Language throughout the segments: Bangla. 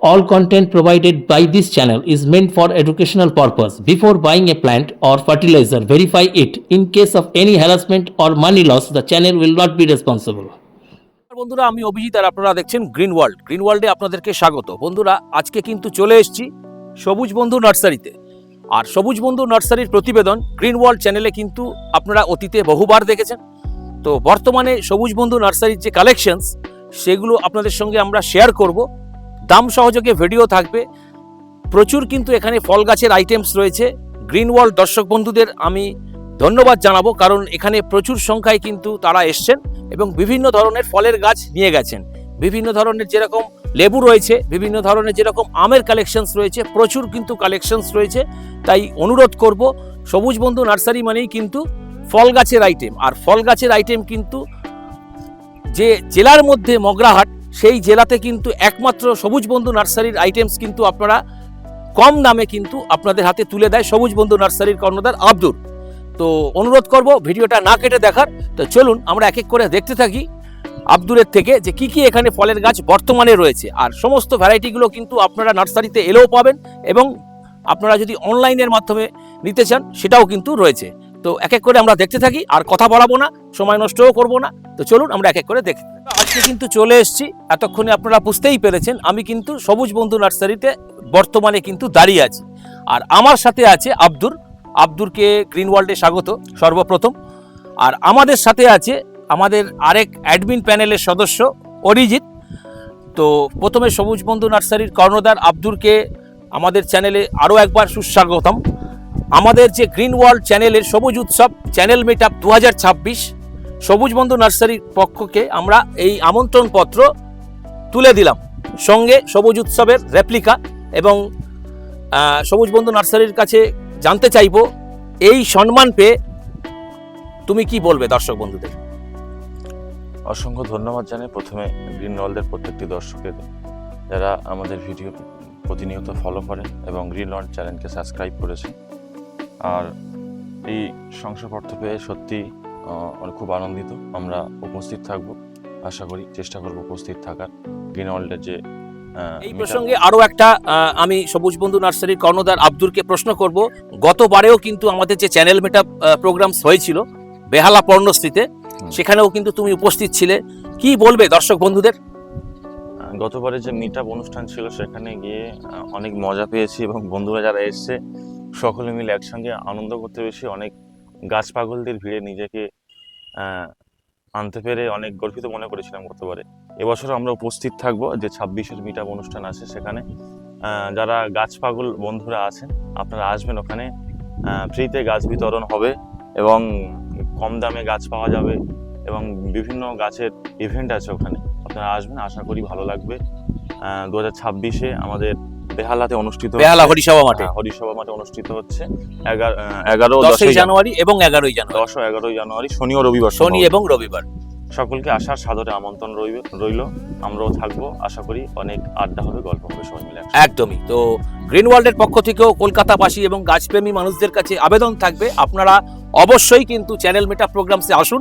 All content provided by this channel is meant for educational purpose. Before buying a plant or fertilizer, verify it. In case of any harassment or money loss, the channel will not be responsible. বন্ধুরা আমি অভিজিৎ আর আপনারা দেখছেন গ্রিন ওয়ার্ল্ড গ্রিন ওয়ার্ল্ডে আপনাদেরকে স্বাগত বন্ধুরা আজকে কিন্তু চলে এসেছি সবুজ বন্ধু নার্সারিতে আর সবুজ বন্ধু নার্সারির প্রতিবেদন গ্রিন ওয়ার্ল্ড চ্যানেলে কিন্তু আপনারা অতীতে বহুবার দেখেছেন তো বর্তমানে সবুজ বন্ধু নার্সারির যে কালেকশনস সেগুলো আপনাদের সঙ্গে আমরা শেয়ার করব দাম সহযোগে ভিডিও থাকবে। প্রচুর কিন্তু এখানে ফল গাছের আইটেমস রয়েছে। গ্রিন ওয়ার্ল্ড দর্শক বন্ধুদের আমি ধন্যবাদ জানাব, কারণ এখানে প্রচুর সংখ্যায় কিন্তু তারা এসছেন এবং বিভিন্ন ধরনের ফলের গাছ নিয়ে গেছেন। বিভিন্ন ধরনের যেরকম লেবু রয়েছে, বিভিন্ন ধরনের যেরকম আমের কালেকশনস রয়েছে, প্রচুর কিন্তু কালেকশনস রয়েছে। তাই অনুরোধ করব, সবুজ বন্ধু নার্সারি মানেই কিন্তু ফল গাছের আইটেম আর ফল গাছের আইটেম কিন্তু যে জেলার মধ্যে মগরাহাট সেই জেলাতে কিন্তু একমাত্র সবুজ বন্ধু নার্সারির আইটেমস কিন্তু আপনারা কম দামে কিন্তু আপনাদের হাতে তুলে দেয় সবুজ বন্ধু নার্সারির কর্ণধার আব্দুর। তো অনুরোধ করব ভিডিওটা না কেটে দেখার, তো চলুন আমরা এক এক করে দেখতে থাকি আব্দুরের থেকে যে কি কি এখানে ফলের গাছ বর্তমানে রয়েছে। আর সমস্ত ভ্যারাইটিগুলো কিন্তু আপনারা নার্সারিতে এলেও পাবেন এবং আপনারা যদি অনলাইনের মাধ্যমে নিতে চান, সেটাও কিন্তু রয়েছে। তো এক এক করে আমরা দেখতে থাকি, আর কথা বলাবো না, সময় নষ্টও করব না। তো চলুন আমরা এক এক করে দেখি। আজকে কিন্তু চলে এসেছি, এতক্ষণে আপনারা বুঝতেই পেরেছেন, আমি কিন্তু সবুজ বন্ধু নার্সারিতে বর্তমানে কিন্তু দাঁড়িয়ে আছি। আর আমার সাথে আছে আব্দুর। আব্দুরকে গ্রিন ওয়ার্ল্ডে স্বাগত, সর্বপ্রথম। আর আমাদের সাথে আছে আমাদের আরেক অ্যাডমিন প্যানেলের সদস্য, অরিজিৎ। তো প্রথমে সবুজ বন্ধু নার্সারির কর্ণধার আব্দুরকে আমাদের চ্যানেলে আরও একবার সুস্বাগতম। আমাদের যে গ্রিন ওয়ার্ল্ড চ্যানেলের সবুজ উৎসব, চ্যানেল মিট আপ দু সবুজ বন্ধু নার্সারির পক্ষকে আমরা এই আমন্ত্রণ পত্র তুলে দিলাম। সঙ্গে সবুজ উৎসবের রেপ্লিকা এবং সবুজ বন্ধু নার্সারির কাছে জানতে চাইব, এই সম্মান পেয়ে তুমি কি বলবে দর্শক বন্ধুদের? অসংখ্য ধন্যবাদ জানাই প্রথমে গ্রিন ওয়ার্ল্ডের প্রত্যেকটি দর্শকের যারা আমাদের ভিডিও প্রতিনিয়ত ফলো করেন এবং গ্রিন ওয়ার্ল্ড চ্যানেলকে সাবস্ক্রাইব করেছে। আর এই শংসাপত্র পেয়ে সত্যি খুব আনন্দিত। আমরা উপস্থিত থাকব। আশা করি চেষ্টা করব উপস্থিত থাকার। গ্রিন ওয়ার্ল্ডের যে এই প্রসঙ্গে আরও একটা আমি সবুজ বন্ধু নার্সারির কর্ণদার আব্দুরকে প্রশ্ন করব। গতবারেও কিন্তু আমাদের যে চ্যানেল মেটা প্রোগ্রামস হয়েছিল বেহালা পর্ণশ্রীতে সেখানেও কিন্তু তুমি উপস্থিত ছিলে। কি বলবে দর্শক বন্ধুদের? গতবারে যে মিট অনুষ্ঠান ছিল সেখানে গিয়ে অনেক মজা পেয়েছি এবং বন্ধুরা যারা এসছে সকলে মিলে একসঙ্গে আনন্দ করতে বেশি অনেক গাছ পাগলদের ভিড়ে নিজেকে আনতে পেরে অনেক গর্বিত মনে করেছিলাম গতবারে এবছর আমরা উপস্থিত থাকব যে ছাব্বিশের মিট অনুষ্ঠান আছে সেখানে। যারা গাছ পাগল বন্ধুরা আছেন, আপনারা আসবেন ওখানে। ফ্রিতে গাছ বিতরণ হবে এবং কম দামে গাছ পাওয়া যাবে এবং বিভিন্ন গাছের ইভেন্ট আছে ওখানে। আপনারা আসবেন, আশা করি ভালো লাগবে। দু হাজার ছাব্বিশে আমাদের বেহালাতে অনুষ্ঠিত। বেহালা হরিসভা মাঠে। হ্যাঁ, হরিসভা মাঠে অনুষ্ঠিত হচ্ছে। এগারো দশই জানুয়ারি। এবং এগারোই জানুয়ারি। দশ ও এগারোই জানুয়ারি শনি ও রবিবার শনি এবং রবিবার। সকলকে আসার সাদরে আমন্ত্রণ রইবে রইল। আমরাও থাকব। আশা করি অনেক আড্ডা হবে গল্প হবে সবাই মিলে একদমই। তো গ্রিন ওয়ার্ল্ডের পক্ষ থেকেও কলকাতাবাসী এবং গাছপ্রেমী মানুষদের কাছে আবেদন থাকবে। আপনারা অবশ্যই কিন্তু চ্যানেল মেটা প্রোগ্রামসে আসুন।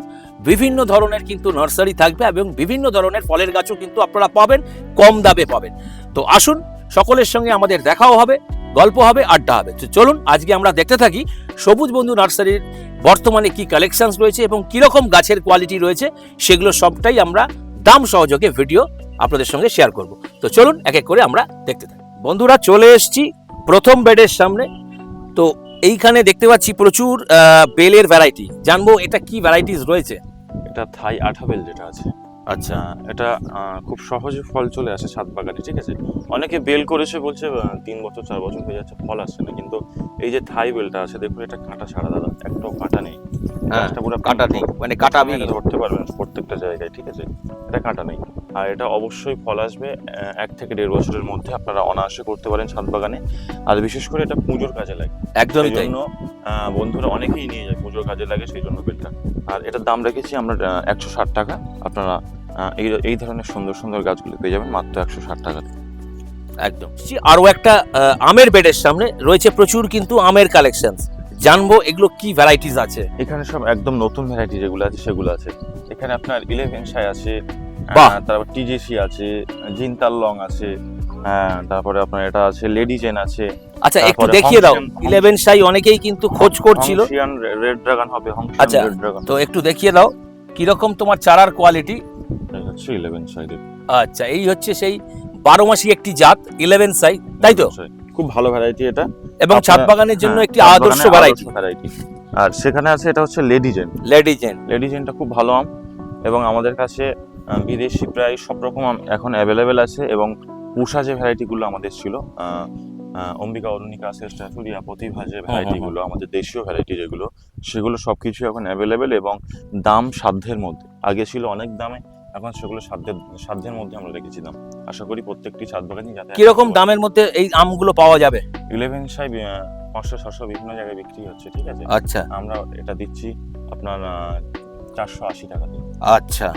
বিভিন্ন ধরনের কিন্তু নার্সারি থাকবে এবং বিভিন্ন ধরনের ফলের গাছও কিন্তু আপনারা পাবেন কম দামে পাবেন। তো আসুন সকলের সঙ্গে আমাদের দেখাও হবে, গল্প হবে, আড্ডা হবে। তো চলুন, আজকে আমরা দেখতে থাকি সবুজ বন্ধু নার্সারির বর্তমানে কি কালেকশনস রয়েছে এবং কীরকম গাছের কোয়ালিটি রয়েছে, সেগুলো সবটাই আমরা দাম সহযোগে ভিডিও আপনাদের সঙ্গে শেয়ার করব। তো চলুন, এক এক করে আমরা দেখতে থাকি। বন্ধুরা, চলে এসেছি প্রথম বেডের সামনে। তো এইখানে দেখতে পাচ্ছি প্রচুর বেলের ভ্যারাইটি জানব এটা কি ভ্যারাইটিস রয়েছে? এটা থাই আঠাবেল যেটা আছে। আচ্ছা এটা খুব সহজে ফল চলে আসে ছাদ বাগানে ঠিক আছে? অনেকে বেল করেছে বলছে তিন বছর চার বছর হয়ে যাচ্ছে ফল আসছে না কিন্তু এই যে থাই বেলটা আছে দেখুন এটা কাঁটা সারা দাদা একটাও কাঁটা নেই। হ্যাঁ, গাছটা পুরো কাটা নেই মানে কাটা আপনি ধরতে পারবেন প্রত্যেকটা জায়গায় ঠিক আছে? এটা কাঁটা নেই। আর এটা অবশ্যই ফল আসবে এক থেকে দেড় বছরের মধ্যে আপনারা অনায়াসে করতে পারেন ছাদ বাগানে। আর বিশেষ করে এটা পুজোর কাজে লাগে। একদমই তাই। জন্য বন্ধুরা অনেকেই নিয়ে যায় পুজোর কাজে লাগে সেই জন্য বেলটা। আর এটার দাম রেখেছি আমরা একশো ষাট টাকা। আপনারা এই এই ধরনের সুন্দর সুন্দর গাছগুলো পেয়ে যাবেন মাত্র একশো ষাট টাকাতে একদম। আরও একটা আমের বেডের সামনে রয়েছে প্রচুর কিন্তু আমের কালেকশন জানব এগুলো কি ভ্যারাইটিস আছে। এখানে সব একদম নতুন ভ্যারাইটি যেগুলো আছে সেগুলো আছে। এখানে আপনার ইলেভেন সাই আছে তারপর টিজেসি আছে জিনতাল লং আছে হ্যাঁ তারপরে আপনার এটা আছে লেডি জেন আছে। আচ্ছা একটু দেখিয়ে দাও। ইলেভেন সাই অনেকেই কিন্তু খোঁজ করছিল। রেড ড্রাগন হবে আচ্ছা, তো একটু দেখিয়ে দাও। কীরকম তোমার চারার কোয়ালিটি হচ্ছে ইলেভেন সাইডের আচ্ছা এই হচ্ছে সেই বারো মাসি একটি জাত ইলেভেন সাই তাই তো? খুব ভালো ভ্যারাইটি এটা। এবং ছাদ বাগানের জন্য হ্যাঁ, একটি আদর্শ ভ্যারাইটি ভ্যারাইটি আর সেখানে আছে এটা হচ্ছে lady Jane lady Jane lady জেনটা খুব ভালো আম। এবং আমাদের কাছে বিদেশি প্রায় সব রকম আম এখন অ্যাভেলেবেল আছে। এবং পুষা যে ভ্যারাইটিগুলো আমাদের ছিল অম্বিকা অরুণিকা শ্রেষ্ঠাচুরিয়া প্রতিভা যে ভ্যারাইটিগুলো আমাদের দেশীয় ভ্যারাইটি যেগুলো সেগুলো সব কিছু এখন অ্যাভেলেবেল এবং দাম সাধ্যের মধ্যে। আগে ছিল অনেক দামে এখন সেগুলো সাধ্যের সাধ্যের মধ্যে আমরা রেখেছি দাম আশা করি প্রত্যেকটি ছাদ বাগানই যাতে কীরকম দামের মধ্যে এই আমগুলো পাওয়া যাবে? ইলেভেন সাই পাঁচশো ছশো বিভিন্ন জায়গায় বিক্রি হচ্ছে ঠিক আছে? আচ্ছা। আমরা এটা দিচ্ছি আপনার চারশো আশি টাকা দিয়ে। আচ্ছা।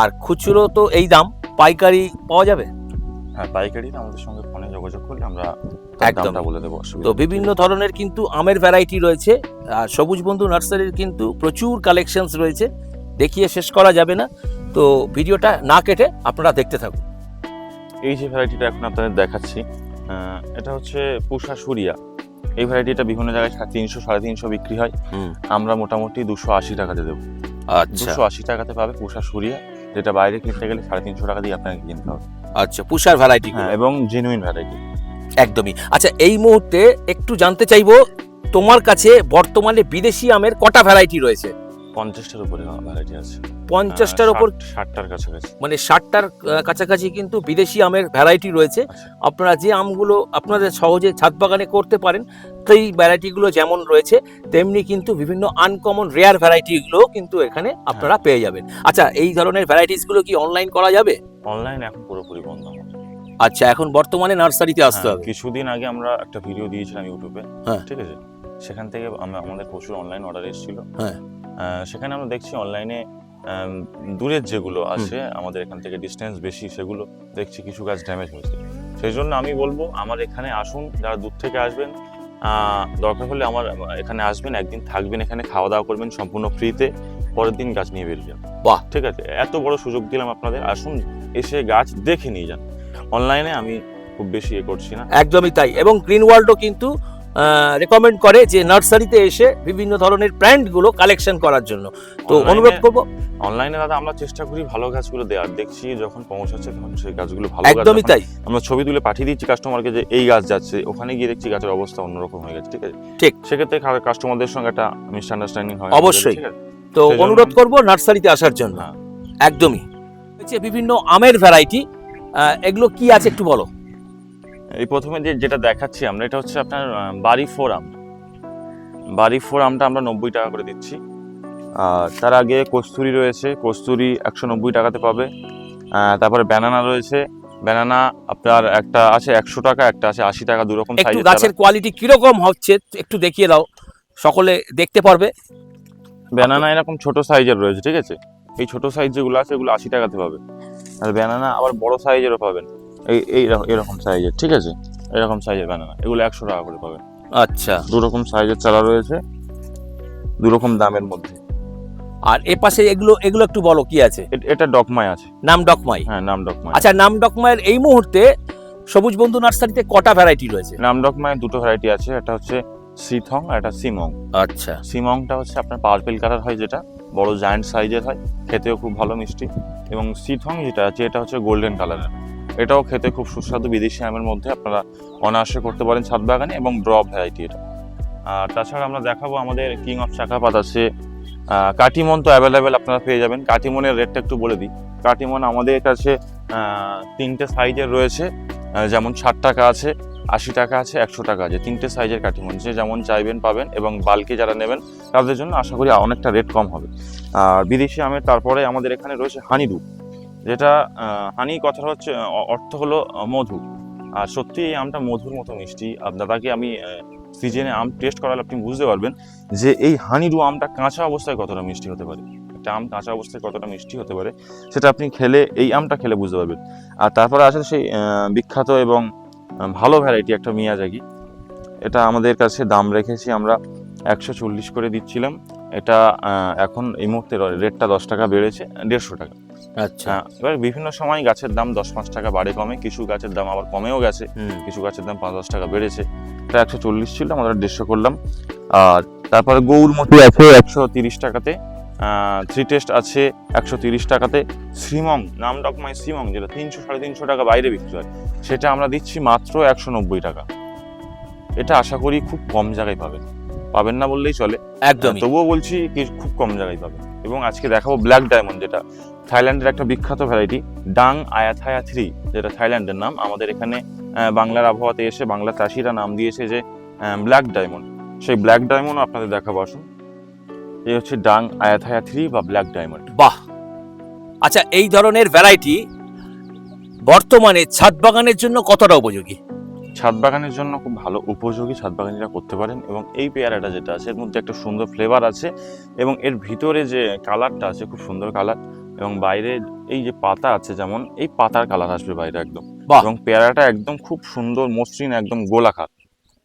আর খুচরো তো এই দাম পাইকারি পাওয়া যাবে? হ্যাঁ পাইকারিতে আমাদের সঙ্গে ফোনে যোগাযোগ করলে আমরা একদম। বলে দেবো তো বিভিন্ন ধরনের কিন্তু আমের ভ্যারাইটি রয়েছে আর সবুজ বন্ধু নার্সারির কিন্তু প্রচুর কালেকশনস রয়েছে। দেখিয়ে শেষ করা যাবে না। তো ভিডিওটা না কেটে আপনারা দেখতে থাকুন। এই যে ভ্যারাইটিটা এখন আপনাদের দেখাচ্ছি এটা হচ্ছে পুষা সুরিয়া। এই ভ্যারাইটিটা বিভিন্ন জায়গায় তিনশো সাড়ে তিনশো বিক্রি হয়। আমরা মোটামুটি দুশো আশি টাকাতে দেবো। আচ্ছা। দুশো আশি টাকাতে পাবে পুষা সুরিয়া যেটা বাইরে কিনতে গেলে সাড়ে তিনশো টাকা দিয়ে আপনাকে কিনতে হবে। আচ্ছা পুষার ভ্যারাইটি এবং জেনুইন ভ্যারাইটি একদমই। আচ্ছা এই মুহূর্তে একটু জানতে চাইব তোমার কাছে বর্তমানে বিদেশি আমের কটা ভ্যারাইটি রয়েছে? পঞ্চাশটার উপরে ভ্যারাইটি আছে। পঞ্চাশটার আহ, ওপর ষাটটার কাছাকাছি। মানে ষাটটার কাছাকাছি কিন্তু বিদেশি আমের ভ্যারাইটি রয়েছে। আচ্ছা। আপনারা যে আমগুলো আপনাদের সহজে ছাদ বাগানে করতে পারেন সেই ভ্যারাইটিগুলো যেমন রয়েছে তেমনি কিন্তু বিভিন্ন আনকমন রেয়ার ভ্যারাইটিগুলো কিন্তু এখানে আপনারা পেয়ে যাবেন। আচ্ছা এই ধরনের ভ্যারাইটিসগুলো কি অনলাইন করা যাবে? অনলাইন এখন পুরোপুরি বন্ধ আচ্ছা এখন বর্তমানে নার্সারিতে আসতে হ্যাঁ, হবে। কিছুদিন আগে আমরা একটা ভিডিও দিয়েছিলাম ইউটিউবে হ্যাঁ। ঠিক আছে? সেখান থেকে আমরা আমাদের প্রচুর অনলাইন অর্ডার এসেছিল। হ্যাঁ। সেখানে আমরা দেখছি অনলাইনে দূরের যেগুলো আছে আমাদের এখান থেকে ডিস্টেন্স বেশি সেগুলো দেখছি কিছু গাছ ড্যামেজ হয়েছে। সেই জন্য আমি বলব আমার এখানে আসুন যারা দূর থেকে আসবেন দরকার হলে আমার এখানে আসবেন একদিন থাকবেন এখানে খাওয়া দাওয়া করবেন সম্পূর্ণ ফ্রিতে পরের দিন গাছ নিয়ে বেরিয়ে যাবেন বাহ। ঠিক আছে এত বড় সুযোগ দিলাম আপনাদের আসুন এসে গাছ দেখে নিয়ে যান। অনলাইনে আমি খুব বেশি এ করছি না। একদমই তাই এবং গ্রিন ওয়ার্ল্ডও কিন্তু রেকমেন্ড করে যে নার্সারিতে এসে বিভিন্ন ধরনের ব্র্যান্ডগুলো কালেকশন করার জন্য। তো অনুরোধ করব। অনলাইনে দাদা আমরা চেষ্টা করি ভালো গাছগুলো দেওয়ার। দেখছি যখন পৌঁছাচ্ছে তখন সেই গাছগুলো ভালো একদমই তাই। আমরা ছবি তুলে পাঠিয়ে দিচ্ছি কাস্টমারকে যে এই গাছ যাচ্ছে ওখানে গিয়ে দেখছি গাছের অবস্থা অন্যরকম হয়ে গেছে ঠিক আছে? ঠিক। সেক্ষেত্রে কাস্টমারদের সঙ্গে একটা মিসআন্ডারস্ট্যান্ডিং হয়। অবশ্যই। তো অনুরোধ করব নার্সারিতে আসার জন্য। হ্যাঁ। একদমই। হচ্ছে বিভিন্ন আমের ভ্যারাইটি এগুলো কি আছে একটু বলো? এই প্রথমে যে যেটা দেখাচ্ছি আমরা এটা হচ্ছে আপনার বাড়ি ফোর আম বাড়ি ফোর আমটা আমরা নব্বই টাকা করে দিচ্ছি। আর তার আগে কস্তুরি রয়েছে কস্তুরি একশো নব্বই টাকাতে পাবে। তারপরে ব্যানানা রয়েছে। ব্যানানা আপনার একটা আছে একশো টাকা একটা আছে আশি টাকা দু রকম একটু গাছের কোয়ালিটি কীরকম হচ্ছে একটু দেখিয়ে দাও। সকলে দেখতে পারবে। ব্যানানা এরকম ছোট সাইজের রয়েছে ঠিক আছে? এই ছোট সাইজ যেগুলো আছে এগুলো আশি টাকাতে পাবে। আর ব্যানানা আবার বড় সাইজেরও পাবেন। এই এই রকম- এরকম সাইজের ঠিক আছে? এরকম সাইজের ব্যানানা এগুলো একশো টাকা করে পাবেন। আচ্ছা। দু রকম সাইজের চারা রয়েছে দু রকম দামের মধ্যে। আর এ পাশে এগুলো এগুলো একটু বলো কি আছে? এটা ডকমাই আছে। নাম ডকমাই? হ্যাঁ নাম ডকমাই। আচ্ছা নাম ডকমাইয়ের এই মুহূর্তে সবুজ বন্ধু নার্সারিতে কটা ভ্যারাইটি রয়েছে? নাম ডকমায় দুটো ভ্যারাইটি আছে একটা হচ্ছে সিথং আর একটা সিমং। আচ্ছা। সিমংটা হচ্ছে আপনার পার্পেল কালার হয় যেটা বড় জায়ান্ট সাইজের হয় খেতেও খুব ভালো মিষ্টি। এবং সিথং যেটা আছে এটা হচ্ছে গোল্ডেন কালারের এটাও খেতে খুব সুস্বাদু বিদেশি আমের মধ্যে। আপনারা অনায়াসে করতে পারেন ছাদ বাগানে এবং ড্রপ ভ্যারাইটি এটা। আর তাছাড়া আমরা দেখাবো আমাদের কিং অফ চাকাপাত আছে। কাটিমন তো অ্যাভেলেবেল আপনারা পেয়ে যাবেন। কাটিমনের রেটটা একটু বলে দিই। কাটিমন আমাদের কাছে তিনটে সাইজের রয়েছে। যেমন ষাট টাকা আছে, আশি টাকা আছে, একশো টাকা আছে। তিনটে সাইজের কাটিমন যে যেমন চাইবেন পাবেন এবং বালকে যারা নেবেন, তাদের জন্য আশা করি অনেকটা রেট কম হবে। আর বিদেশি আমের তারপরে আমাদের এখানে রয়েছে হানিডু যেটা হানি কথাটা হচ্ছে অর্থ হলো মধু। আর সত্যি এই আমটা মধুর মতো মিষ্টি। দাদাকে আমি সিজনে আম টেস্ট করালে আপনি বুঝতে পারবেন যে এই হানিডু আমটা কাঁচা অবস্থায় কতটা মিষ্টি হতে পারে। একটা আম কাঁচা অবস্থায় কতটা মিষ্টি হতে পারে, সেটা আপনি খেলে, এই আমটা খেলে বুঝতে পারবেন। আর তারপরে আছে সেই বিখ্যাত এবং ভালো ভ্যারাইটি একটা মিয়াজাকি। এটা আমাদের কাছে দাম রেখেছি আমরা একশো চল্লিশ করে দিচ্ছিলাম। এটা এখন এই মুহূর্তে রেটটা দশ টাকা বেড়েছে, দেড়শো টাকা। আচ্ছা। হ্যাঁ, এবার বিভিন্ন সময় গাছের দাম দশ পাঁচ টাকা বাড়ে কমে। কিছু গাছের দাম আবার কমেও গেছে। কিছু গাছের দাম পাঁচ দশ টাকা বেড়েছে। এটা একশো চল্লিশ ছিল আমরা দেড়শো করলাম। আর তারপরে গৌরমতি আছে একশো তিরিশ টাকাতে। থ্রি টেস্ট আছে একশো তিরিশ টাকাতে। শ্রীমং নাম ডকমাই শ্রীমং যেটা তিনশো সাড়ে তিনশো টাকা বাইরে বিক্রি হয়। সেটা আমরা দিচ্ছি মাত্র একশো নব্বই টাকা। এটা আশা করি খুব কম জায়গায় পাবেন। পাবেন না বললেই চলে। একদমই। তবুও বলছি খুব কম জায়গায় পাবেন। এবং আজকে দেখাবো ব্ল্যাক ডায়মন্ড যেটা। থাইল্যান্ডের একটা বিখ্যাত ভ্যারাইটি ডাং আয়াথায়া থ্রি যেটা থাইল্যান্ডের নাম। আমাদের এখানে বাংলার আবহাওয়াতে এসে বাংলা চাষিরা নাম দিয়েছে যে ব্ল্যাক ডায়মন্ড সেই ব্ল্যাক ডায়মন্ড আপনাদের দেখাবো আসুন। এই হচ্ছে ডাং আয়াথায়া থ্রি বা ব্ল্যাক ডায়মন্ড বাহ! আচ্ছা এই ধরনের ভ্যারাইটি বর্তমানে ছাদ বাগানের জন্য কতটা উপযোগী? ছাদ বাগানের জন্য খুব ভালো উপযোগী ছাদ বাগানিরা করতে পারেন এবং এই পেয়ারাটা যেটা আছে এর মধ্যে একটা সুন্দর ফ্লেভার আছে এবং এর ভিতরে যে কালারটা আছে খুব সুন্দর কালার এবং বাইরে এই যে পাতা আছে যেমন এই পাতার কালার আসবে বাইরে একদম। এবং পেয়ারাটা একদম খুব সুন্দর মসৃণ একদম গোলাকার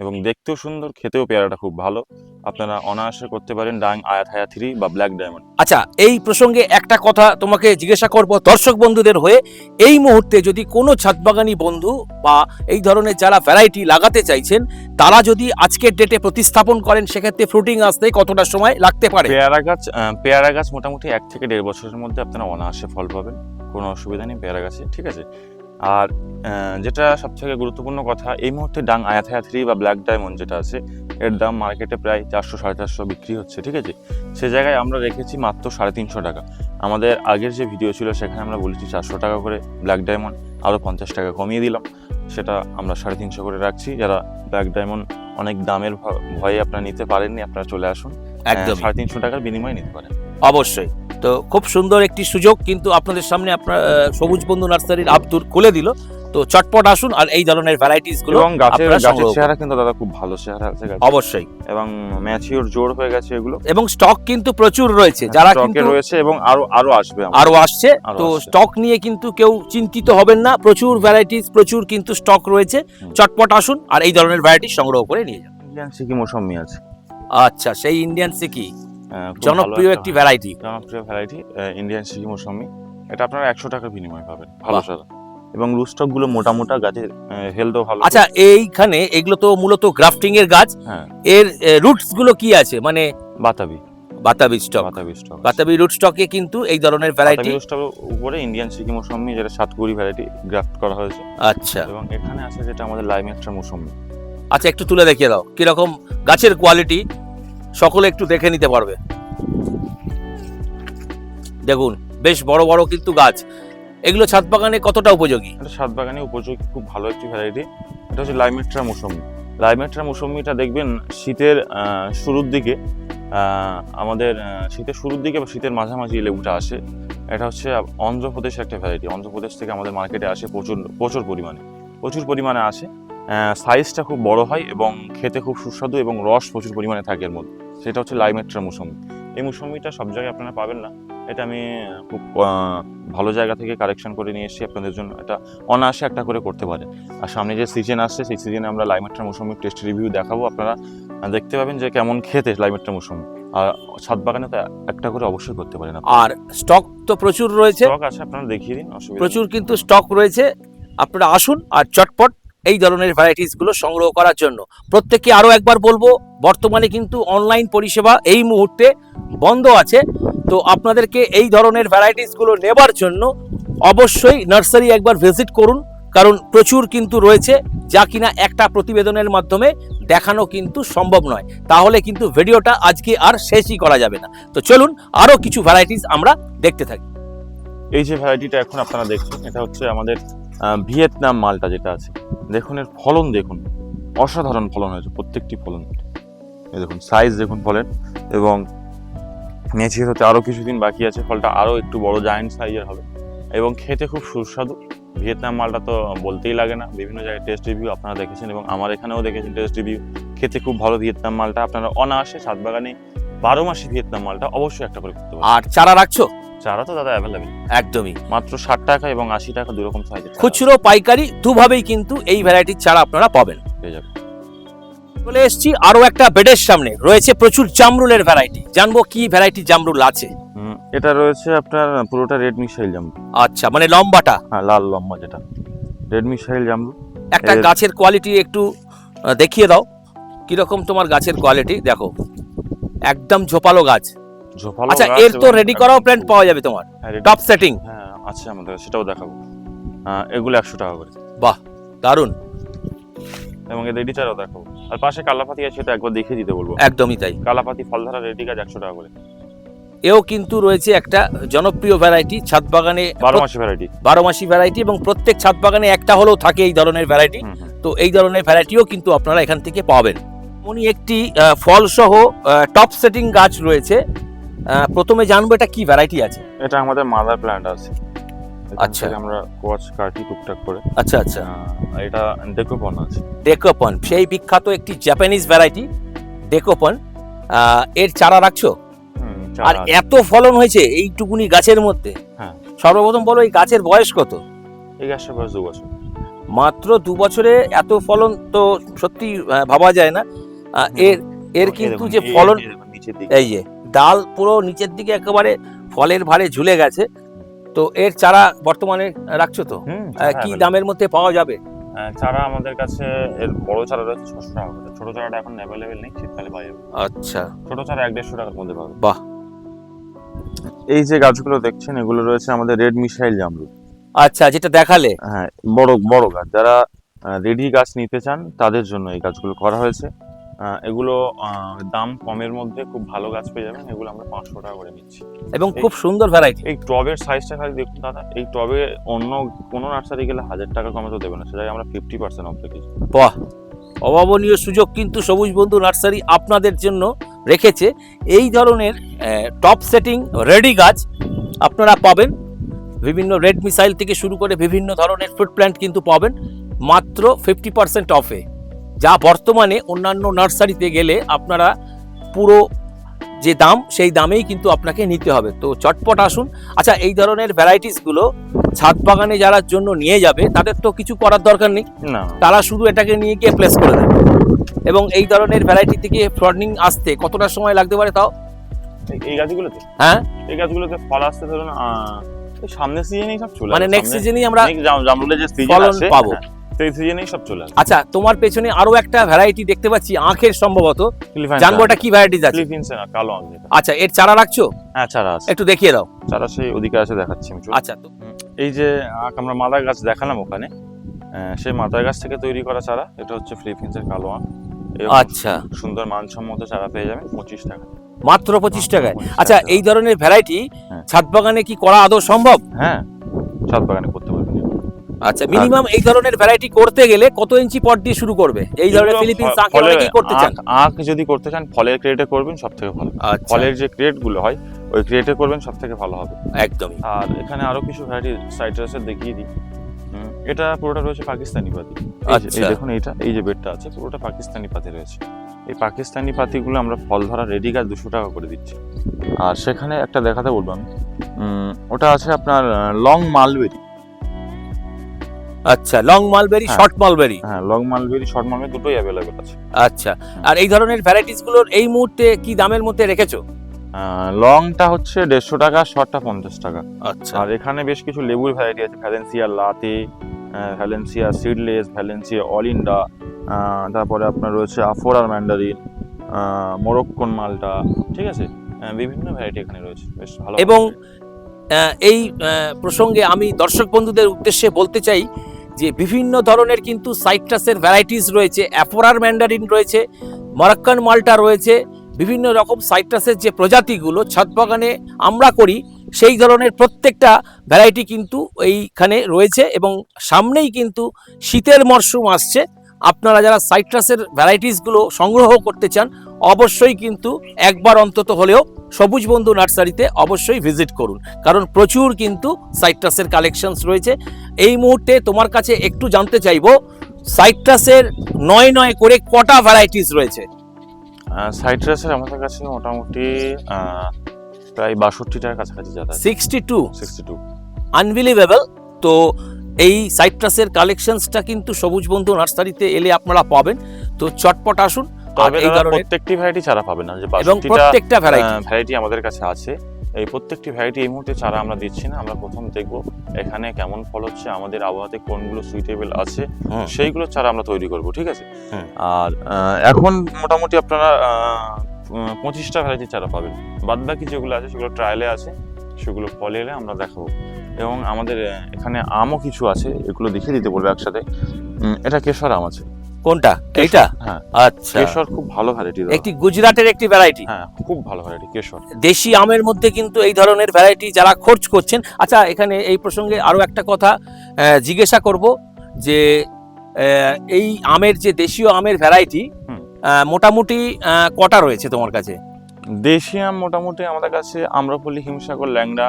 এবং দেখতেও সুন্দর খেতেও পেয়ারাটা খুব ভালো। আপনারা অনায়াসে করতে পারেন ডাং আয়াত হায়া থ্রি বা ব্ল্যাক ডায়মন্ড। আচ্ছা এই প্রসঙ্গে একটা কথা তোমাকে জিজ্ঞাসা করব দর্শক বন্ধুদের হয়ে। এই মুহূর্তে যদি কোনো ছাদবাগানি বন্ধু বা এই ধরনের যারা ভ্যারাইটি লাগাতে চাইছেন তারা যদি আজকের ডেটে প্রতিস্থাপন করেন সেক্ষেত্রে ফ্রুটিং আসতে কতটা সময় লাগতে পারে? পেয়ারা গাছ পেয়ারা গাছ মোটামুটি এক থেকে দেড় বছরের মধ্যে আপনারা অনায়াসে ফল পাবেন। কোনো অসুবিধা নেই পেয়ারা গাছে ঠিক আছে? আর যেটা সব থেকে গুরুত্বপূর্ণ কথা এই মুহূর্তে ডাং আয়াথায়া থ্রি বা ব্ল্যাক ডায়মন্ড যেটা আছে এর দাম মার্কেটে প্রায় চারশো সাড়ে চারশো বিক্রি হচ্ছে ঠিক আছে? সে জায়গায় আমরা রেখেছি মাত্র সাড়ে তিনশো টাকা। আমাদের আগের যে ভিডিও ছিল সেখানে আমরা বলেছি চারশো টাকা করে ব্ল্যাক ডায়মন্ড আরও পঞ্চাশ টাকা কমিয়ে দিলাম। সেটা আমরা সাড়ে তিনশো করে রাখছি। যারা ব্ল্যাক ডায়মন্ড অনেক দামের ভয়ে আপনারা নিতে পারেননি আপনারা চলে আসুন। একদম সাড়ে তিনশো টাকার বিনিময়ে নিতে পারেন। অবশ্যই। তো খুব সুন্দর একটি সুযোগ কিন্তু আপনাদের সামনে আপনার সবুজ বন্ধু নার্সারির আব্দুর খুলে দিল। তো চটপট আসুন আর এই ধরনের ভ্যারাইটিসগুলো এবং গাছের গাছের চেহারা কিন্তু দাদা খুব ভালো চেহারা আছে অবশ্যই। এবং ম্যাচিওর জোর হয়ে গেছে এগুলো। এবং স্টক কিন্তু প্রচুর রয়েছে। যারা স্টকে কিন্তু রয়েছে এবং আরও আরও আসবে আরও আসছে। তো স্টক নিয়ে কিন্তু কেউ চিন্তিত হবেন না। প্রচুর ভ্যারাইটিস প্রচুর কিন্তু স্টক রয়েছে। চটপট আসুন আর এই ধরনের ভ্যারাইটি সংগ্রহ করে নিয়ে যান। ইন্ডিয়ান সিকি মৌসুমি আছে। আচ্ছা সেই ইন্ডিয়ান সিকি। জনপ্রিয় একটি ভ্যারাইটি জনপ্রিয় ভ্যারাইটি ইন্ডিয়ান সিকি মৌসুমি। এটা আপনারা একশো টাকার বিনিময়ে পাবেন। ভালো। সাদা এবং রুস্টকগুলো মোটা মোটা গাছের হেলথও ভালো। আচ্ছা এইখানে এগুলো তো মূলত গ্রাফটিং এর গাছ। হ্যাঁ। এর রুটসগুলো কি আছে? মানে বাতাবি। বাতাবি স্টক বাতাবি স্টক বাতাবি রুট স্টকে কিন্তু এই ধরনের ভ্যারাইটি বাতাবি স্টকের উপরে ইন্ডিয়ান সিকি মৌসুমি যেটা সাতকুড়ি ভ্যারাইটি গ্রাফট করা হয়েছে। আচ্ছা। এবং এখানে আছে যেটা আমাদের লাইম এক্সট্রা মৌসুমি। আচ্ছা একটু তুলে দেখিয়ে দাও। কীরকম গাছের কোয়ালিটি সকলে একটু দেখে নিতে পারবে। দেখুন, বেশ বড় বড় কিন্তু গাছ। এগুলো ছাদ বাগানে কতটা উপযোগী? এটা সাত বাগানে উপযোগী, খুব ভালো একটি ভ্যারাইটি এটা হচ্ছে লাইমেট্রা মৌসুমি। লাইমেট্রা মৌসুমিটা দেখবেন শীতের শুরুর দিকে আমাদের শীতের শুরুর দিকে বা শীতের মাঝামাঝি লেবুটা আসে। এটা হচ্ছে অন্ধ্রপ্রদেশের একটা ভ্যারাইটি অন্ধ্রপ্রদেশ থেকে আমাদের মার্কেটে আসে প্রচুর প্রচুর পরিমাণে। প্রচুর পরিমাণে আসে। সাইজটা খুব বড় হয় এবং খেতে খুব সুস্বাদু এবং রস প্রচুর পরিমাণে থাকে এর মধ্যে। সেটা হচ্ছে লাইমেট্রা মৌসুমি। এই মৌসুমিটা সব জায়গায় আপনারা পাবেন না। এটা আমি খুব ভালো জায়গা থেকে কালেকশন করে নিয়ে এসেছি। আপনাদের জন্য এটা অনায়াসে একটা করে করতে পারেন আর সামনে যে সিজন আসছে সেই সিজনে আমরা লাইমেট্রা মৌসুমি টেস্ট রিভিউ দেখাবো। আপনারা দেখতে পাবেন যে কেমন খেতে লাইমেট্রা মৌসুমি। আর ছাদ বাগানে তো একটা করে অবশ্যই করতে পারেন আর স্টক তো প্রচুর রয়েছে। স্টক আছে আপনারা দেখিয়ে দিন প্রচুর কিন্তু স্টক রয়েছে। আপনারা আসুন আর চটপট এই ধরনের ভ্যারাইটিসগুলো সংগ্রহ করার জন্য। প্রত্যেককে আরও একবার বলব, বর্তমানে কিন্তু অনলাইন পরিষেবা এই মুহূর্তে বন্ধ আছে। তো আপনাদেরকে এই ধরনের ভ্যারাইটিসগুলো নেবার জন্য অবশ্যই নার্সারি একবার ভিজিট করুন, কারণ প্রচুর কিন্তু রয়েছে, যা কিনা একটা প্রতিবেদনের মাধ্যমে দেখানো কিন্তু সম্ভব নয়। তাহলে কিন্তু ভিডিওটা আজকে আর শেষই করা যাবে না। তো চলুন, আরও কিছু ভ্যারাইটিস আমরা দেখতে থাকি। এই যে ভ্যারাইটিটা এখন আপনারা দেখছেন, এটা হচ্ছে আমাদের ভিয়েতনাম মালটা যেটা আছে, দেখুন এর ফলন দেখুন, অসাধারণ ফলন হয়েছে, প্রত্যেকটি ফলন। দেখুন সাইজ দেখুন ফলের, এবং মেচির হতে আরও কিছুদিন বাকি আছে, ফলটা আরও একটু বড় জায়েন্ট সাইজের হবে। এবং খেতে খুব সুস্বাদু। ভিয়েতনাম মালটা তো বলতেই লাগে না, বিভিন্ন জায়গায় টেস্ট রিভিউ আপনারা দেখেছেন, এবং আমার এখানেও দেখেছেন টেস্ট রিভিউ খেতে খুব ভালো ভিয়েতনাম মালটা, আপনারা অনায়াসে সাত বাগানে বারো মাসে ভিয়েতনাম মালটা অবশ্যই একটা করে করতে আর চারা রাখছো? চারা তো দাদা অ্যাভেলেবেল একদমই। মাত্র ষাট টাকা এবং আশি টাকা দুই রকম সাইজের খুচরো পাইকারি দুভাবেই কিন্তু এই ভ্যারাইটির চারা আপনারা পাবেন। পেয়ে যাবেন। চলে এসেছি আরও একটা বেডের সামনে। রয়েছে প্রচুর জামরুলের ভ্যারাইটি জানব কি ভ্যারাইটি জামরুল আছে। এটা রয়েছে আপনার পুরোটা রেড মিসাইল জাম্বু আচ্ছা মানে লম্বাটা? হ্যাঁ লাল লম্বা যেটা। রেড মিসাইল জামরুল। একটা গাছের কোয়ালিটি একটু দেখিয়ে দাও। কীরকম তোমার গাছের কোয়ালিটি দেখো। একদম ঝোপালো গাছ। আচ্ছা এর তো রেডি করাও প্ল্যান্ট পাওয়া যাবে তোমার। হ্যাঁ, টপ সেটিং হ্যাঁ আছে আমাদের সেটাও দেখাবো। এগুলো একশো টাকা করে। বাহ দারুণ এবং এর রেডি চারাও দেখাবো। আর পাশে কালাপাতি আছে সেটা একবার দেখিয়ে দিতে বলব। একদমই তাই। কালাপাতি ফল ধরা রেডি গাছ একশো টাকা করে। এও কিন্তু রয়েছে একটা জনপ্রিয় ভ্যারাইটি ছাদ বাগানে বারো মাসি ভ্যারাইটি বারো মাসি ভ্যারাইটি এবং প্রত্যেক ছাদ বাগানে একটা হলেও থাকে এই ধরনের ভ্যারাইটি তো এই ধরনের ভ্যারাইটিও কিন্তু আপনারা এখান থেকে পাবেন। উনি একটি ফল সহ টপ সেটিং গাছ রয়েছে। প্রথমে জানব এটা কি ভ্যারাইটি আছে? এটা আমাদের মাদার প্ল্যান্ট আছে। আচ্ছা। আমরা কোয়াচ কাটি টুকটাক করে। আচ্ছা আচ্ছা। এটা ডেকোপন আছে। ডেকোপন সেই বিখ্যাত একটি জাপানিজ ভ্যারাইটি ডেকোপন এর চারা রাখছো? আর এত ফলন হয়েছে এইটুকুনি গাছের মধ্যে? হ্যাঁ। সর্বপ্রথম বলো এই গাছের বয়স কত? এই গাছটা বয়স দু বছর। মাত্র দু বছরে এত ফলন তো সত্যি ভাবা যায় না। এর এর কিন্তু যে ফলন এই যে। ডাল পুরো নিচের দিকে একেবারে ফলের ভারে ঝুলে গেছে। তো এর চারা বর্তমানে রাখছো তো? কি দামের মধ্যে পাওয়া যাবে? চারা আমাদের কাছে এর বড় চারা রয়েছে ছশো টাকা করে। ছোট চারাটা এখন অ্যাভেলেবেল নেই শীতকালে পাওয়া যাবে। আচ্ছা। ছোট চারা এক দেড়শো টাকার মধ্যে পাবে। বাহ। এই যে গাছগুলো দেখছেন এগুলো রয়েছে আমাদের রেড মিসাইল জামরুল। আচ্ছা যেটা দেখালে। হ্যাঁ বড় বড় গাছ। যারা রেডি গাছ নিতে চান তাদের জন্য এই গাছগুলো করা হয়েছে। এগুলো দাম কমের মধ্যে খুব ভালো গাছ পেয়ে যাবেন। এগুলো আমরা পাঁচশো টাকা করে নিচ্ছি। এবং খুব সুন্দর ভ্যারাইটি এই টবের সাইজটা খালি দেখুন দাদা এই টবে অন্য কোনো নার্সারি গেলে হাজার টাকা কমে তো দেবে না সেটাই আমরা ফিফটি পার্সেন্ট অফ রেখেছি। বাহ! অভাবনীয় সুযোগ কিন্তু সবুজ বন্ধু নার্সারি আপনাদের জন্য রেখেছে। এই ধরনের টপ সেটিং রেডি গাছ আপনারা পাবেন। বিভিন্ন রেড মিসাইল থেকে শুরু করে বিভিন্ন ধরনের ফ্রুট প্ল্যান্ট কিন্তু পাবেন। মাত্র ফিফটি পার্সেন্ট অফে যা বর্তমানে অন্যান্য নার্সারিতে গেলে আপনারা পুরো যে দাম সেই দামেই কিন্তু আপনাকে নিতে হবে। তো চটপট আসুন। আচ্ছা এই ধরনের ভ্যারাইটিসগুলো ছাদ বাগানে যারা জন্য নিয়ে যাবে তাদের তো কিছু করার দরকার নেই। তারা শুধু এটাকে নিয়ে গিয়ে প্লেস করে দেবে এবং এই ধরনের ভ্যারাইটি থেকে ফ্রডিং আসতে কতটা সময় লাগতে পারে তাও? এই- গাছগুলোতে? হ্যাঁ? এই গাছগুলোতে ফল আসতে ধরুন সামনের সিজনেই সব চলে মানে নেক্সট সামনে- সিজনেই আমরা জামরুলের যে সিজন আছে পাবো। সিজনেই সব চলে আসে আচ্ছা তোমার পেছনে আরও একটা ভ্যারাইটি দেখতে পাচ্ছি আখের সম্ভবত। জানব। এটা কি ভ্যারাইটিস আছে? Philippines না, কালো যেটা। আচ্ছা এর চারা রাখছো? হ্যাঁ চারা আছে। একটু দেখিয়ে দাও। চারা সেই ওদিকে আছে দেখাচ্ছি আমি আচ্ছা তো এই যে আখ আমরা মাদার গাছ দেখালাম ওখানে সেই মাদার গাছ থেকে তৈরি করা চারা এটা হচ্ছে ফিলিপিন্সের কালো আম। আচ্ছা। সুন্দর মানসম্মত চারা পেয়ে যাবেন পঁচিশ টাকা। মাত্র পঁচিশ টাকায়। আচ্ছা এই ধরনের ভ্যারাইটি। ছাদ বাগানে কি করা আদৌ সম্ভব? হ্যাঁ ছাদ বাগানে করতে। আচ্ছা মিনিমাম এই ধরনের ভ্যারাইটি করতে গেলে কত ইঞ্চি পট দিয়ে শুরু করবে? এই ধরনের ফিলিপিন্স আঁকে ফলের- করতে চান? আখ- আখ যদি করতে চান ফলের ক্রেটে করবেন সব থেকে ভালো। আচ্ছা। ফলের যে ক্রেটগুলো হয় ওই ক্রেটে করবেন সব থেকে ভালো হবে। একদমই। আর এখানে আরও কিছু ভ্যারাইটি সাইট্রাসের দেখিয়ে দিই। এটা পুরোটা রয়েছে পাকিস্তানি পাতি। এই আচ্ছা। দেখুন এইটা এই যে বেডটা আছে পুরোটা পাকিস্তানি পাতি রয়েছে। এই পাকিস্তানি পাতিগুলো আমরা ফল ধরা রেডি গাছ দুশো টাকা করে দিচ্ছি। আর সেখানে একটা দেখাতে বলব আমি। ওটা আছে আপনার লং মালবেরি আচ্ছা লং মালবেরি। শর্ট মালবেরি হ্যাঁ লং মালবেরি শর্ট মালবেরি দুটোই অ্যাভেলেবেল আছে। আচ্ছা আর এই ধরনের ভ্যারাইটিসগুলোর এই মুহূর্তে কি দামের মধ্যে রেখেছো? লংটা হচ্ছে দেড়শো টাকা শর্টটা পঞ্চাশ টাকা। আচ্ছা। আর এখানে বেশ কিছু লেবুর ভ্যারাইটি আছে Valencia late Valencia seedless Valencia Olinda তারপরে আপনার রয়েছে আফোরার ম্যান্ডারিন মোরক্কন মালটা ঠিক আছে? বিভিন্ন ভ্যারাইটি এখানে রয়েছে বেশ ভালো এবং এই প্রসঙ্গে আমি দর্শক বন্ধুদের উদ্দেশ্যে বলতে চাই যে বিভিন্ন ধরনের কিন্তু সাইট্রাসের ভ্যারাইটিস রয়েছে, অ্যাফোরার ম্যান্ডারিন রয়েছে, মরাক্কান মালটা রয়েছে, বিভিন্ন রকম সাইট্রাসের যে প্রজাতিগুলো ছাদ বাগানে আমরা করি, সেই ধরনের প্রত্যেকটা ভ্যারাইটি কিন্তু এইখানে রয়েছে এবং সামনেই কিন্তু শীতের মরশুম আসছে। আপনারা যারা সাইট্রাসের ভ্যারাইটিসগুলো সংগ্রহ করতে চান অবশ্যই কিন্তু একবার অন্তত হলেও সবুজ বন্ধু নার্সারিতে অবশ্যই ভিজিট করুন। কারণ প্রচুর কিন্তু সাইট্রাসের কালেকশনস রয়েছে। এই মুহূর্তে তোমার কাছে একটু জানতে চাইব সাইট্রাসের নয় নয় করে কটা ভ্যারাইটিস রয়েছে? সাইট্রাসের আমাদের কাছে মোটামুটি প্রায় বাষট্টিটার কাছাকাছি যাতায়াত। Sixty two sixty two unbelievable তো এই সাইট্রাসের কালেকশনসটা কিন্তু সবুজ বন্ধু নার্সারিতে এলে আপনারা পাবেন। তো চটপট আসুন তবে দাদা প্রত্যেকটি ভ্যারাইটি ছাড়া পাবে না। যে এবং প্রত্যেকটা ভ্যারাইটি ভ্যারাইটি আমাদের কাছে আছে। এই প্রত্যেকটি ভ্যারাইটি এই মুহূর্তে চারা আমরা দিচ্ছি না। আমরা প্রথম দেখব এখানে কেমন ফল হচ্ছে আমাদের আবহাওয়াতে কোনগুলো সুইটেবল আছে সেইগুলো চারা আমরা তৈরি করব ঠিক আছে? আর এখন মোটামুটি আপনারা পঁচিশটা ভ্যারাইটি চারা পাবেন। বাদ বাকি যেগুলো আছে সেগুলো ট্রায়ালে আছে সেগুলো ফলে এলে আমরা দেখাবো। এবং আমাদের এখানে আমও কিছু আছে এগুলো দেখিয়ে দিতে বলব একসাথে। এটা কেশর আম আছে। কোনটা? এইটা? হ্যাঁ। আচ্ছা। কেশর খুব ভালো ভ্যারাইটি একটি গুজরাটের একটি ভ্যারাইটি হ্যাঁ খুব ভালো ভ্যারাইটি কেশর। দেশি আমের মধ্যে কিন্তু এই ধরনের ভ্যারাইটি যারা খোঁজ করছেন আচ্ছা এখানে এই প্রসঙ্গে আরও একটা কথা জিজ্ঞাসা করব যে এই আমের যে দেশীয় আমের ভ্যারাইটি মোটামুটি কটা রয়েছে তোমার কাছে? দেশি আম মোটামুটি আমাদের কাছে আম্রপল্লী হিমসাগর ল্যাংড়া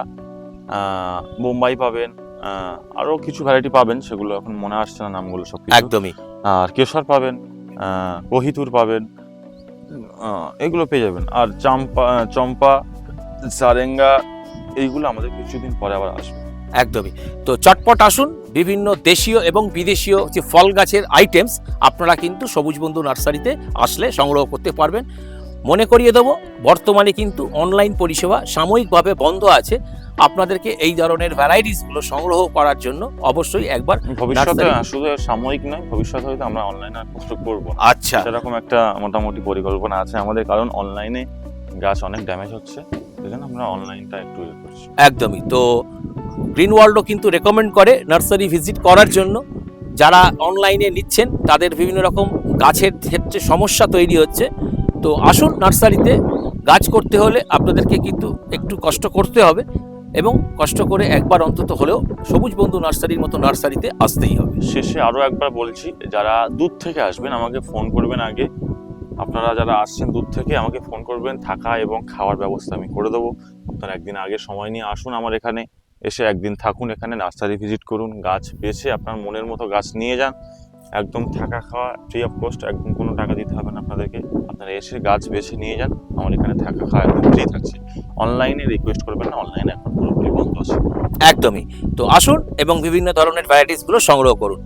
বোম্বাই পাবেন আহ, আরও কিছু ভ্যারাইটি পাবেন সেগুলো এখন মনে আসছে না নামগুলো সব একদমই। আর কেশর পাবেন কহিতুর পাবেন এগুলো পেয়ে যাবেন। আর চাম্পা চম্পা সারেঙ্গা এইগুলো আমাদের কিছুদিন পরে আবার আসবে। একদমই। তো চটপট আসুন বিভিন্ন দেশীয় এবং বিদেশীয় যে ফল গাছের আইটেমস আপনারা কিন্তু সবুজ বন্ধু নার্সারিতে আসলে সংগ্রহ করতে পারবেন। মনে করিয়ে দেবো। বর্তমানে কিন্তু অনলাইন পরিষেবা সাময়িকভাবে বন্ধ আছে। আপনাদেরকে এই ধরনের ভ্যারাইটিসগুলো সংগ্রহ করার জন্য অবশ্যই একবার ভবিষ্যতে শুধু সাময়িক নয় ভবিষ্যতে হয়তো আমরা অনলাইনে কষ্ট করব আচ্ছা। সেরকম একটা মোটামুটি পরিকল্পনা আছে আমাদের কারণ অনলাইনে গাছ অনেক ড্যামেজ হচ্ছে। সেই জন্য আমরা অনলাইনটা একটু ইয়ে করছি। একদমই। তো গ্রিন ওয়ার্ল্ডও কিন্তু রেকমেন্ড করে নার্সারি ভিজিট করার জন্য। যারা অনলাইনে নিচ্ছেন তাদের বিভিন্ন রকম গাছের ক্ষেত্রে সমস্যা তৈরি হচ্ছে। তো আসুন নার্সারিতে গাছ করতে হলে আপনাদেরকে কিন্তু একটু কষ্ট করতে হবে এবং কষ্ট করে একবার অন্তত হলেও সবুজ বন্ধু নার্সারির মতো নার্সারিতে আসতেই হবে। শেষে আরও একবার বলছি, যারা দূর থেকে আসবেন আমাকে ফোন করবেন আগে। আপনারা যারা আসছেন দূর থেকে আমাকে ফোন করবেন, থাকা এবং খাওয়ার ব্যবস্থা আমি করে দেবো। আপনারা একদিন আগে সময় নিয়ে আসুন আমার এখানে। এসে একদিন থাকুন এখানে, নার্সারি ভিজিট করুন, গাছ বেছে আপনার মনের মতো গাছ নিয়ে যান। একদম থাকা খাওয়া ফ্রি অফ কস্ট একদম কোনো টাকা দিতে হবে না আপনাদেরকে। আপনারা এসে গাছ বেছে নিয়ে যান, আমার এখানে থাকা খাওয়া একদম ফ্রি থাকছে। অনলাইনে রিকোয়েস্ট করবেন না অনলাইনে এখন পুরোপুরি বন্ধ আছে। একদমই। তো আসুন এবং বিভিন্ন ধরনের ভ্যারাইটিসগুলো সংগ্রহ করুন।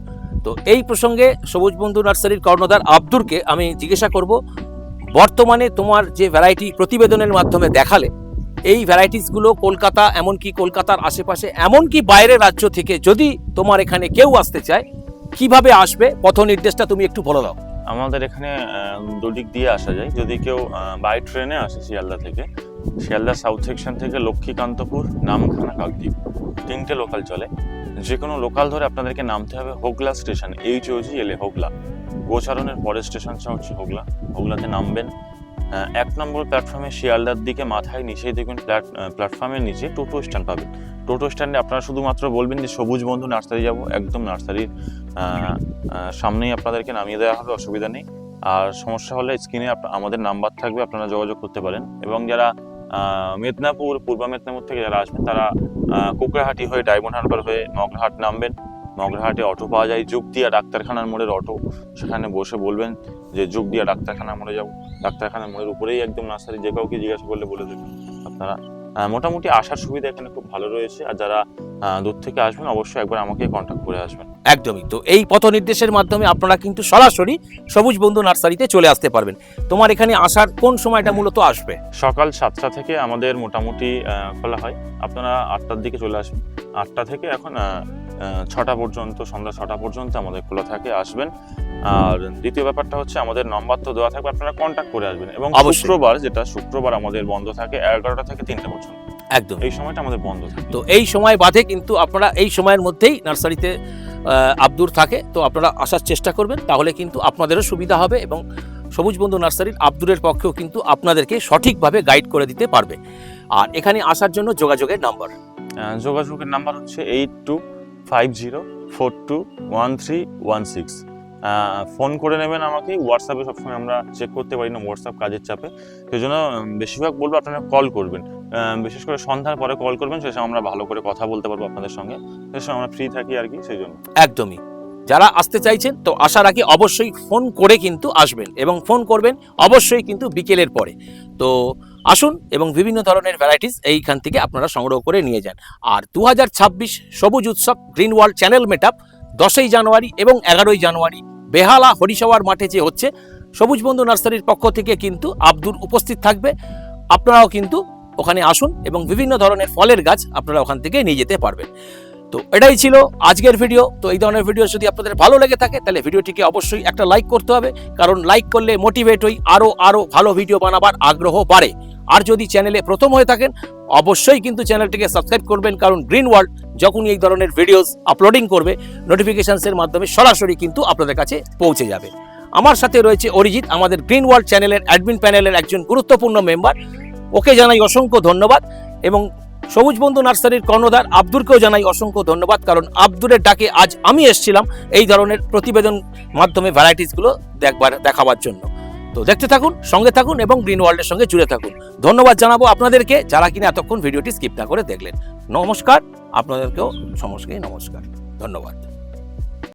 তো এই প্রসঙ্গে সবুজ বন্ধু নার্সারির কর্ণধার আব্দুরকে আমি জিজ্ঞাসা করব, বর্তমানে তোমার যে ভ্যারাইটি প্রতিবেদনের মাধ্যমে দেখালে, এই ভ্যারাইটিসগুলো কলকাতা, এমনকি কলকাতার আশেপাশে, এমনকি বাইরের রাজ্য থেকে যদি তোমার এখানে কেউ আসতে চায় কীভাবে আসবে? পথ নির্দেশটা তুমি একটু বলে দাও। আমাদের এখানে দুদিক দিয়ে আসা যায়। যদি কেউ বাই ট্রেনে আসে শিয়ালদা থেকে, শিয়ালদা সাউথ সেকশন থেকে লক্ষ্মীকান্তপুর, নামখানা, কাকদ্বীপ, তিনটে লোকাল চলে। যে কোনো লোকাল ধরে আপনাদেরকে নামতে হবে হোগলা স্টেশন এইচ ওজি এলে হোগলা। গোচারণের পরের স্টেশনটা হচ্ছে হোগলা। হোগলাতে নামবেন। এক নম্বর প্ল্যাটফর্মে শিয়ালদার দিকে মাথায় নিচেই দেখবেন প্ল্যাট প্ল্যাটফর্মের নিচে টোটো স্ট্যান্ড পাবেন। টোটো স্ট্যান্ডে আপনারা শুধুমাত্র বলবেন যে সবুজ বন্ধু নার্সারি যাব, একদম নার্সারির সামনেই আপনাদেরকে নামিয়ে দেওয়া হবে, অসুবিধা নেই। আর সমস্যা হলে স্ক্রিনে আমাদের নাম্বার থাকবে, আপনারা যোগাযোগ করতে পারেন। এবং যারা মেদিনীপুর, পূর্ব মেদিনীপুর থেকে যারা আসবেন, তারা কুকড়াহাটি হয়ে ডায়মন্ড হারবার হয়ে মগরাহাট নামবেন। মগরাহাটে অটো পাওয়া যায় যুগদিয়া ডাক্তারখানার মোড়ের অটো। সেখানে বসে বলবেন যে যুগদিয়া ডাক্তারখানার মোড়ে যাব। ডাক্তারখানার মোড়ের উপরেই একদম নার্সারি, যে কাউকে জিজ্ঞাসা করলে বলে দেবেন আপনারা। মোটামুটি আসার সুবিধা এখানে খুব ভালো রয়েছে। আর যারা দূর থেকে আসবেন, অবশ্যই একবার আমাকে কন্ট্যাক্ট করে আসবেন। একদমই। তো এই পথ নির্দেশের মাধ্যমে আপনারা কিন্তু সরাসরি সবুজ বন্ধু নার্সারিতে চলে আসতে পারবেন। তোমার এখানে আসার কোন সময়টা মূলত আসবে? সকাল সাতটা থেকে আমাদের মোটামুটি খোলা হয়। আপনারা আটটার দিকে চলে আসবেন আটটা থেকে এখন ছটা পর্যন্ত সন্ধ্যা ছটা পর্যন্ত আমাদের খোলা থাকে আসবেন। আর দ্বিতীয় ব্যাপারটা হচ্ছে আমাদের নম্বর তো দেওয়া থাকবে আপনারা কন্ট্যাক্ট করে আসবেন। এবং। শুক্রবার যেটা শুক্রবার আমাদের বন্ধ থাকে এগারোটা থেকে তিনটা পর্যন্ত। একদম। এই সময়টা আমাদের বন্ধ থাকে। তো এই সময় বাদে কিন্তু আপনারা এই সময়ের মধ্যেই নার্সারিতে আব্দুর থাকে। তো আপনারা আসার চেষ্টা করবেন তাহলে কিন্তু আপনাদেরও সুবিধা হবে এবং সবুজ বন্ধু নার্সারির আব্দুরের পক্ষেও কিন্তু আপনাদেরকে সঠিকভাবে গাইড করে দিতে পারবে। আর এখানে আসার জন্য যোগাযোগের নাম্বার। যোগাযোগের নাম্বার হচ্ছে eight two five zero four two one three one six. Phone করে নেবেন আমাকে। হোয়াটসঅ্যাপে সবসময় আমরা চেক করতে পারি না হোয়াটসঅ্যাপ কাজের চাপে। সেই জন্য বেশিরভাগ বলব আপনারা কল করবেন। বিশেষ করে সন্ধ্যার পরে কল করবেন সেই সময় আমরা ভালো করে কথা বলতে পারব আপনাদের সঙ্গে। সেই সময় আমরা ফ্রি থাকি আর কি, সেই জন্য। একদমই। যারা আসতে চাইছেন, তো আসার আগে অবশ্যই ফোন করে কিন্তু আসবেন এবং ফোন করবেন অবশ্যই কিন্তু বিকেলের পরে। তো আসুন এবং বিভিন্ন ধরনের ভ্যারাইটিস এইখান থেকে আপনারা সংগ্রহ করে নিয়ে যান। আর দু হাজার ছাব্বিশ সবুজ উৎসব green world channel meet up দশই জানুয়ারি এবং এগারোই জানুয়ারি। বেহালা হরিসভার মাঠে যে হচ্ছে, সবুজ বন্ধু নার্সারির পক্ষ থেকে কিন্তু আব্দুর উপস্থিত থাকবে। আপনারাও কিন্তু ওখানে আসুন এবং বিভিন্ন ধরনের ফলের গাছ আপনারা ওখান থেকে নিয়ে যেতে পারবেন। তো এটাই ছিল আজকের ভিডিও। তো এই ধরনের ভিডিও যদি আপনাদের ভালো লেগে থাকে, তাহলে ভিডিওটিকে অবশ্যই একটা লাইক করতে হবে। কারণ লাইক করলে মোটিভেট হই আরও আরও ভালো ভিডিও বানাবার আগ্রহ বাড়ে। আর যদি চ্যানেলে প্রথম হয়ে থাকেন, অবশ্যই কিন্তু চ্যানেলটিকে সাবস্ক্রাইব করবেন, কারণ গ্রিন ওয়ার্ল্ড যখনই এই ধরনের ভিডিওস আপলোডিং করবে নোটিফিকেশানসের মাধ্যমে সরাসরি কিন্তু আপনাদের কাছে পৌঁছে যাবে। আমার সাথে রয়েছে অরিজিৎ, আমাদের গ্রিন ওয়ার্ল্ড চ্যানেলের অ্যাডমিন প্যানেলের একজন গুরুত্বপূর্ণ মেম্বার ওকে জানাই অসংখ্য ধন্যবাদ এবং সবুজ বন্ধু নার্সারির কর্ণধার আব্দুরকেও জানাই অসংখ্য ধন্যবাদ, কারণ আব্দুরের ডাকে আজ আমি এসেছিলাম এই ধরনের প্রতিবেদন মাধ্যমে ভ্যারাইটিসগুলো দেখবার দেখাবার জন্য। তো দেখতে থাকুন, সঙ্গে থাকুন এবং গ্রিন ওয়ার্ল্ডের সঙ্গে জুড়ে থাকুন। ধন্যবাদ জানাব আপনাদেরকে যারা কিনা এতক্ষণ ভিডিওটি স্কিপ না করে দেখলেন। নমস্কার, আপনাদেরকেও সমস্যা নমস্কার। ধন্যবাদ।